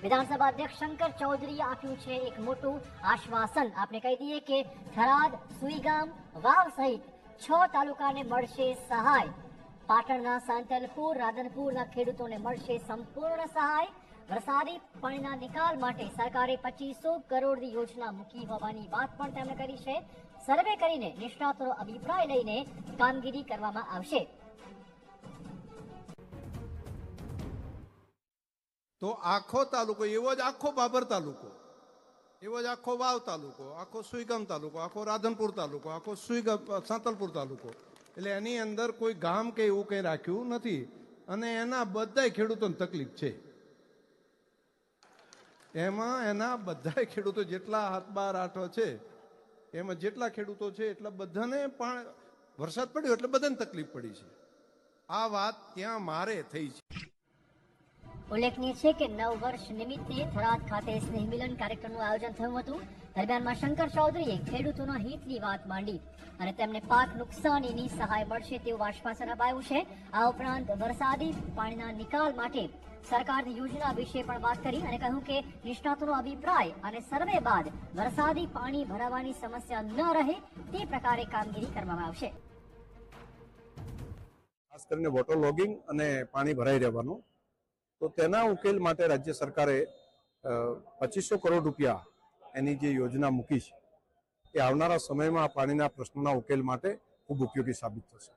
વિધાનસભા અધ્યક્ષ શંકર ચૌધરીએ આપ્યું છે એક મોટું આશ્વાસન આપણે કહી દઈએ કે થરાદ સુઈગામ વાવ સહિત છ તાલુકાને મળશે સહાય પાટણના સાંતલપુર રાધનપુરના ખેડૂતોને મળશે સંપૂર્ણ સહાય વરસાદી પાણીના નિકાલ માટે સરકારે પચીસો કરોડની યોજના મૂકી હોવાની વાત પણ તેમણે કરી છે। સર્વે કરીને, નિષ્ણાતોનો અભિપ્રાય લઈને કામગીરી કરવામાં આવશે। તો આખો તાલુકો, એવો જ આખો બાબર તાલુકો, એવો જ આખો વાવ તાલુકો, આખો સુઈગામ તાલુકો, આખો રાધનપુર તાલુકો, આખો સુઈગામ સાંતલપુર તાલુકો. એટલે એની અંદર કોઈ ગામ કે એવું કંઈ રાખ્યું નથી અને એના બધાય ખેડૂતોને તકલીફ છે. એમાં એના બધાય ખેડૂતો જેટલા હાથ બાર આઠો છે, એમાં જેટલા ખેડૂતો છે એટલા બધાને પણ વરસાદ પડ્યો એટલે બધાને તકલીફ પડી છે. આ વાત ત્યાં મારે થઈ છે. ઉલ્લેખનીય છે કે નવ વર્ષ નિમિત્તે થરાદ ખાતે સ્નેહ મિલન કાર્યક્રમનું આયોજન થયું હતું. દરમિયાનમાં શંકર ચૌધરીએ ખેડૂતોના હિતની વાત માંડી અને તેમને પાક નુકસાનીની સહાય મળશે તેવું આશ્વાસન અપાયું છે. આ ઉપરાંત વરસાદી પાણીના નિકાલ માટે સરકારની યોજના વિશે પણ વાત કરી અને કહ્યું કે નિષ્ણાતોનો અભિપ્રાય અને સર્વે બાદ વરસાદી પાણી ભરાવાની સમસ્યા ન રહે તે પ્રકારે કામગીરી કરવામાં આવશે. ખાસ કરીને વોટર લોગિંગ અને પાણી ભરાઈ રહેવાનું. તો તેના ઉકેલ માટે રાજ્ય સરકારે પચીસો કરોડ રૂપિયા એની જે યોજના મૂકી છે, એ આવનારા સમયમાં પાણીના પ્રશ્નોના ઉકેલ માટે ખૂબ ઉપયોગી સાબિત થશે.